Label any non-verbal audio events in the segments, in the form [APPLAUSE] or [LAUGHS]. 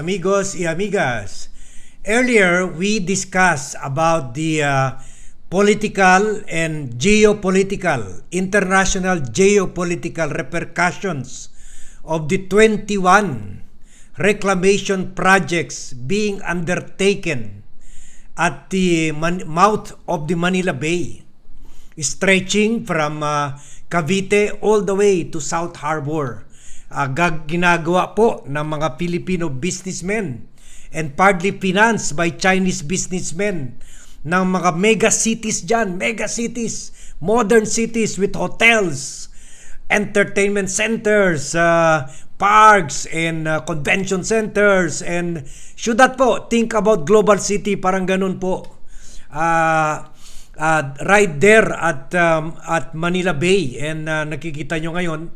amigos y amigas. Earlier, we discussed about the uh, political and geopolitical, international geopolitical repercussions of the 21 reclamation projects being undertaken at the mouth of the Manila Bay, stretching from uh, Cavite all the way to South Harbor. Uh, gag- ginagawa po ng mga Filipino businessmen and partly financed by Chinese businessmen ng mga mega cities dyan, mega cities, modern cities with hotels, entertainment centers, uh, parks, and uh, convention centers. And should that po, think about global city, parang ganun po. Uh, uh, right there at um, at Manila Bay. And uh, nakikita nyo ngayon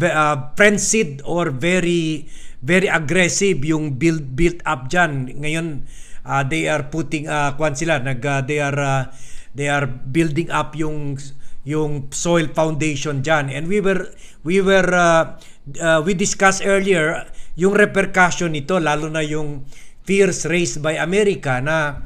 uh, frenzied or very very aggressive yung build built up diyan ngayon uh, they are putting uh, kwan sila nag uh, they are uh, they are building up yung yung soil foundation diyan and we were we were uh, uh, we discussed earlier yung repercussion nito lalo na yung fears raised by America na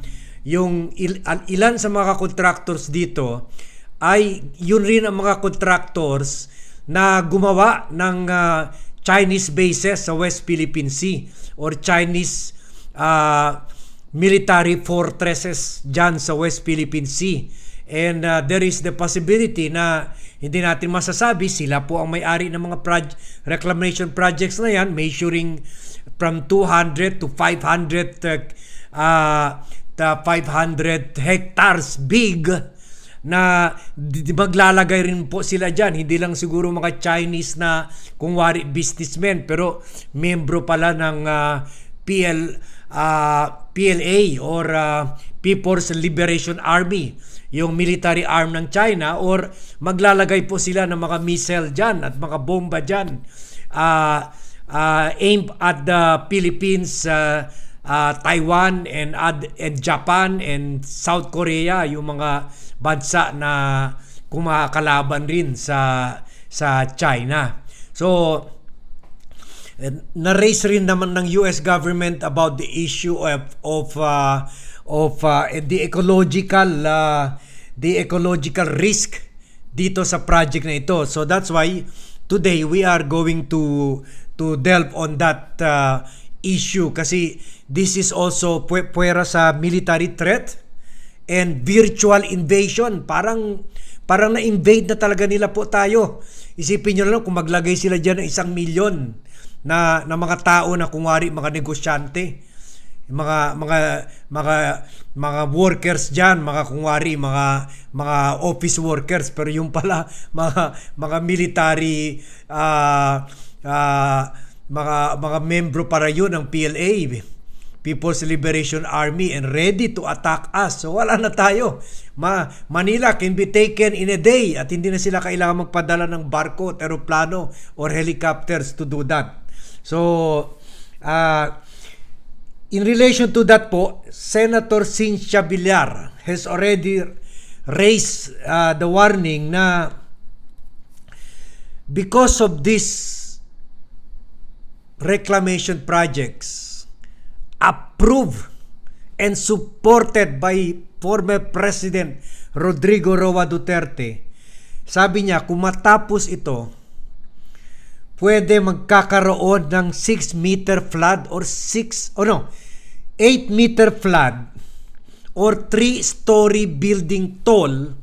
yung il- ilan sa mga contractors dito ay yun rin ang mga contractors na gumawa ng ah, Chinese bases sa West Philippine Sea or Chinese ah, military fortresses dyan sa West Philippine Sea. And ah, there is the possibility na hindi natin masasabi sila po ang may-ari ng mga proj- reclamation projects na yan measuring from 200 to 500 uh, uh, the 500 hectares big na maglalagay rin po sila dyan. Hindi lang siguro mga Chinese na kung wari businessmen pero membro pala ng ah, PL, ah, PLA or ah, People's Liberation Army yung military arm ng China or maglalagay po sila ng mga missile dyan at mga bomba dyan uh, uh, aimed at the Philippines, uh, uh, Taiwan and, ad, and Japan and South Korea yung mga bansa na kumakalaban rin sa sa China. So na-raise rin naman ng US government about the issue of of uh, of uh, the ecological uh, the ecological risk dito sa project na ito. So that's why today we are going to to delve on that uh, issue kasi this is also pu- puwera sa military threat and virtual invasion. Parang parang na-invade na talaga nila po tayo. Isipin nyo na lang kung maglagay sila dyan ng isang milyon na, na mga tao na kungwari mga negosyante mga mga mga mga workers diyan mga kungwari mga mga office workers pero yung pala [LAUGHS] mga mga military ah ah, mga mga membro para yun ng PLA People's Liberation Army and ready to attack us. So wala na tayo. Ma Manila can be taken in a day at hindi na sila kailangan magpadala ng barko, eroplano or helicopters to do that. So uh, in relation to that po, Senator Cynthia Villar has already raised uh, the warning na because of this reclamation projects approved and supported by former President Rodrigo Roa Duterte, sabi niya kung matapos ito, pwede magkakaroon ng 6 meter flood or 6 oh no 8 meter flood or 3 story building tall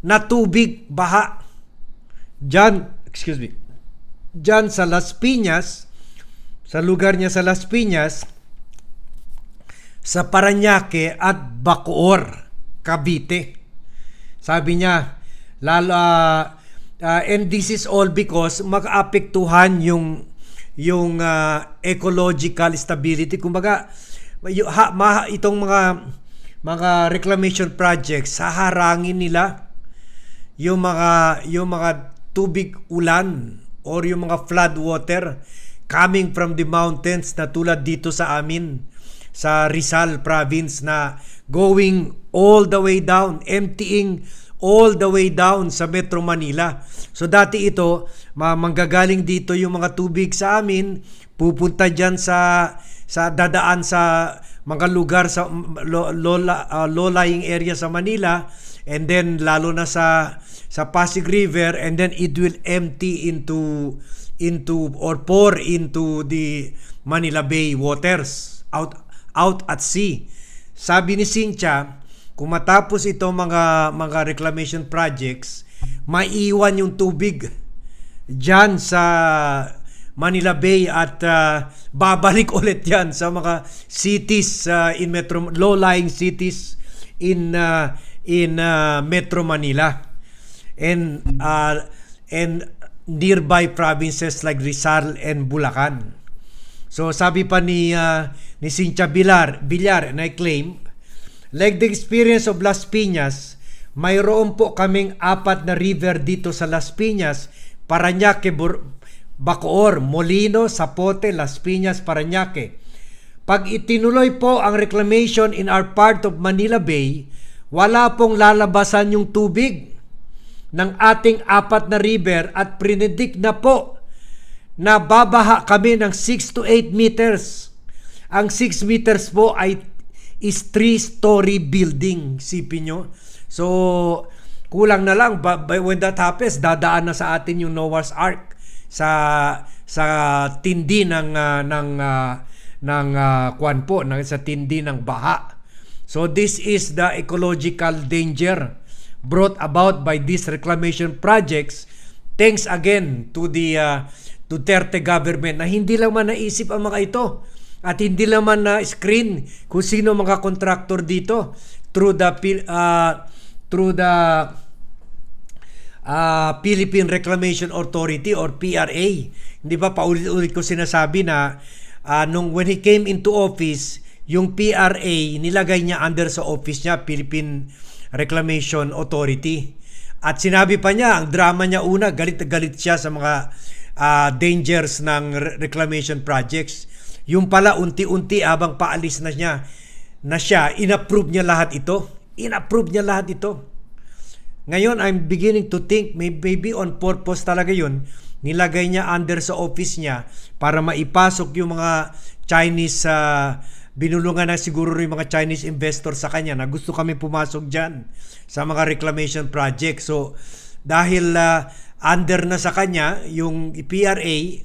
na tubig baha. Dyan excuse me dyan sa Las Piñas sa lugar niya sa Las Piñas sa Paranaque at Bacoor Cavite sabi niya lalo ah, Uh, and this is all because mag-apektuhan yung yung uh, ecological stability. Kumbaga, ha, ma, itong mga mga reclamation projects, haharangin nila yung mga yung mga tubig ulan or yung mga flood water coming from the mountains na tulad dito sa amin sa Rizal province na going all the way down emptying all the way down sa Metro Manila. So dati ito, ma- manggagaling dito yung mga tubig sa amin, pupunta diyan sa sa dadaan sa mga lugar sa lo, lola, uh, low-lying area sa Manila and then lalo na sa sa Pasig River and then it will empty into into or pour into the Manila Bay waters out out at sea. Sabi ni Cynthia, kung matapos ito mga mga reclamation projects, maiwan yung tubig diyan sa Manila Bay at uh, babalik [LAUGHS] ulit yan sa mga cities uh, in metro low-lying cities in uh, in uh, Metro Manila and uh, and nearby provinces like Rizal and Bulacan. So sabi pa ni uh, ni Cynthia Villar, Villar I claim like the experience of Las Piñas, mayroon po kaming apat na river dito sa Las Piñas, Parañaque, Bur- Bacoor, Molino, Zapote, Las Piñas, Parañaque. Pag itinuloy po ang reclamation in our part of Manila Bay, wala pong lalabasan yung tubig ng ating apat na river at predict na po na babaha kami ng 6 to 8 meters. Ang 6 meters po ay is 3-story building, sipin nyo. So, kulang na lang, by when that happens, dadaan na sa atin yung Noah's Ark sa sa tindi ng ah, ng ah, ng ah, kwan po ng sa tindi ng baha. So this is the ecological danger brought about by these reclamation projects thanks again to the uh, Duterte government na hindi lang man naisip ang mga ito at hindi lang man na screen kung sino mga contractor dito through the uh, through the uh, Philippine Reclamation Authority or PRA. Hindi ba paulit-ulit ko sinasabi na uh, nung when he came into office, yung PRA nilagay niya under sa office niya Philippine Reclamation Authority. At sinabi pa niya, ang drama niya una, galit galit siya sa mga uh, dangers ng re- reclamation projects. Yung pala unti-unti habang paalis na niya na siya, inapprove niya lahat ito. Inapprove niya lahat ito. Ngayon, I'm beginning to think may- maybe on purpose talaga yun. Nilagay niya under sa office niya para maipasok yung mga Chinese uh, binulungan na siguro yung mga Chinese investor sa kanya na gusto kami pumasok dyan sa mga reclamation project. So, dahil uh, under na sa kanya yung PRA,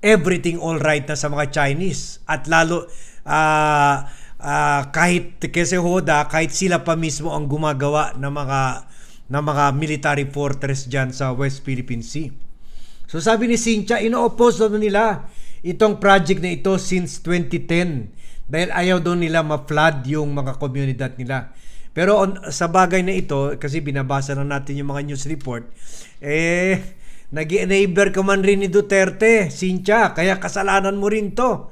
everything all right na sa mga Chinese. At lalo, uh, uh, kahit kasi Hoda, kahit sila pa mismo ang gumagawa ng mga ng mga military fortress dyan sa West Philippine Sea. So sabi ni Cynthia, ino-oppose daw nila itong project na ito since 2010 dahil ayaw daw nila ma-flood yung mga komunidad nila. Pero on, sa bagay na ito, kasi binabasa na natin yung mga news report, eh, nag enabler ka man rin ni Duterte, Cynthia, kaya kasalanan mo rin to.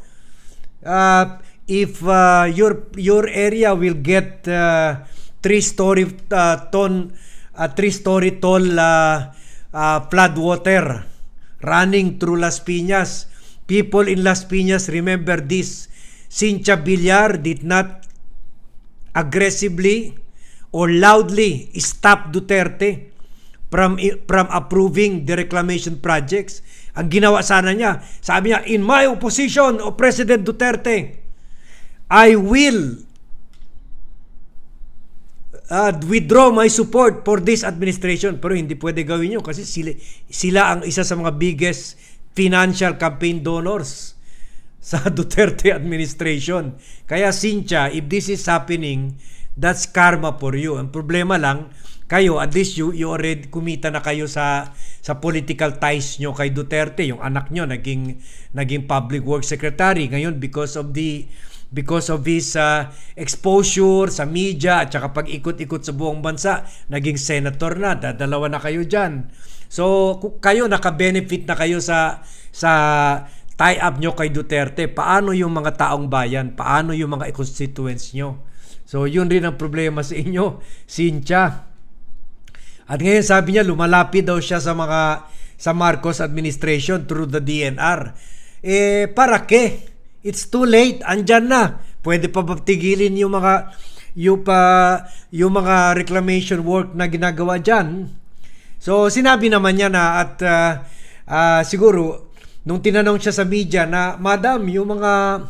Uh, if uh, your your area will get uh, three story uh, ton uh, three story tall uh, uh, flood water running through Las Piñas. People in Las Piñas remember this. Cynthia Villar did not aggressively or loudly stop Duterte from from approving the reclamation projects. Ang ginawa sana niya, sabi niya, in my opposition of President Duterte, I will uh, withdraw my support for this administration. Pero hindi pwede gawin yun kasi sila, sila ang isa sa mga biggest financial campaign donors sa [LAUGHS] Duterte administration. Kaya Cynthia, if this is happening, that's karma for you. Ang problema lang, kayo, at least you, you already kumita na kayo sa sa political ties nyo kay Duterte. Yung anak nyo naging, naging public works secretary. Ngayon, because of the because of his uh, exposure sa media at saka pag-ikot-ikot sa buong bansa, naging senator na, dadalawa na kayo dyan. So, kayo naka-benefit na kayo sa sa tie-up nyo kay Duterte, paano yung mga taong bayan? Paano yung mga constituents nyo? So, yun rin ang problema sa inyo, Cynthia. At ngayon sabi niya, lumalapit daw siya sa mga sa Marcos administration through the DNR. Eh, para ke? It's too late. Andyan na. Pwede pa ba tigilin yung mga yung pa yung mga reclamation work na ginagawa diyan. So sinabi naman niya na at ah, ah, siguro nung tinanong siya sa media na madam yung mga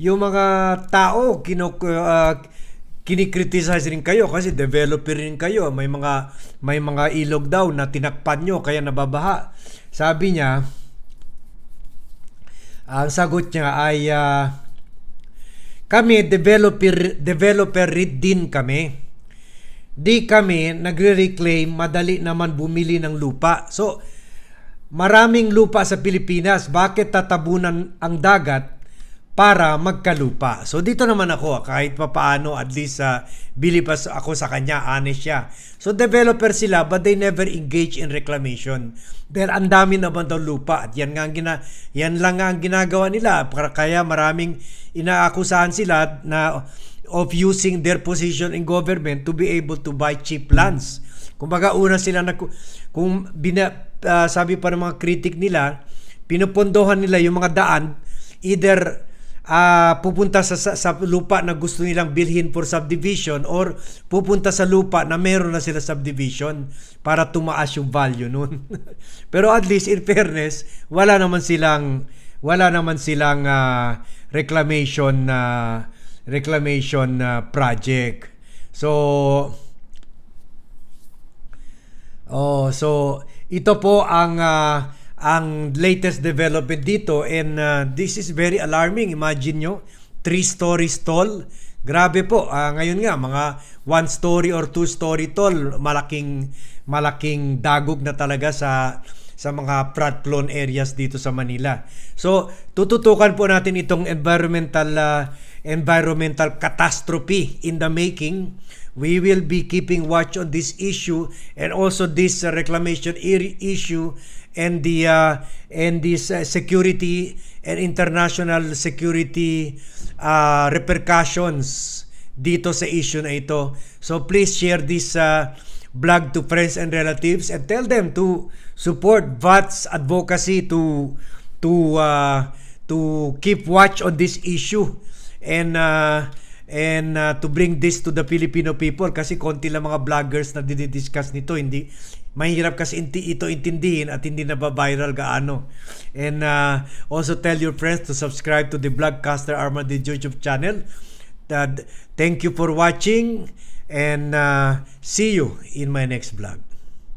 yung mga tao kino ah, kinikriticize rin kayo kasi developer rin kayo. May mga may mga ilog daw na tinakpan nyo kaya nababaha. Sabi niya ang sagot niya ay ah, kami developer developer din kami. Di kami nagre-reclaim madali naman bumili ng lupa. So maraming lupa sa Pilipinas bakit tatabunan ang dagat para magkalupa. So dito naman ako kahit papaano at least sa bili pa sa- ako sa kanya, honest siya. So developer sila but they never engage in reclamation. Dahil ang dami naman daw lupa at yan nga ang gina, yan lang nga ang ginagawa nila. Kaya maraming inaakusahan sila na of using their position in government to be able to buy cheap lands. Kumbaga una sila na kung bina, ah, sabi pa ng mga critic nila, pinupondohan nila yung mga daan either ah, pupunta sa, sa, sa lupa na gusto nilang bilhin for subdivision or pupunta sa lupa na meron na sila subdivision para tumaas yung value nun. [LAUGHS] Pero at least in fairness, wala naman silang wala naman silang ah, reclamation na reclamation ah, project. So Oh, so ito po ang ah, ang latest development dito and ah, this is very alarming. Imagine nyo, three-story stall. Grabe po. Ah, ngayon nga mga one story or two story tall, malaking malaking dagog na talaga sa sa mga flood prone areas dito sa Manila. So, tututukan po natin itong environmental ah, environmental catastrophe in the making. We will be keeping watch on this issue and also this uh, reclamation issue and the uh, and this uh, security and international security uh, repercussions dito sa issue na ito. So please share this uh, blog to friends and relatives and tell them to support VAT's advocacy to to uh, to keep watch on this issue and uh, and uh, to bring this to the Filipino people kasi konti lang mga vloggers na didiscuss nito hindi mahirap kasi inti, ito intindihin at hindi na viral gaano. And uh, also tell your friends to subscribe to the Vlogcaster Armadillo YouTube channel. Uh, thank you for watching and uh, see you in my next vlog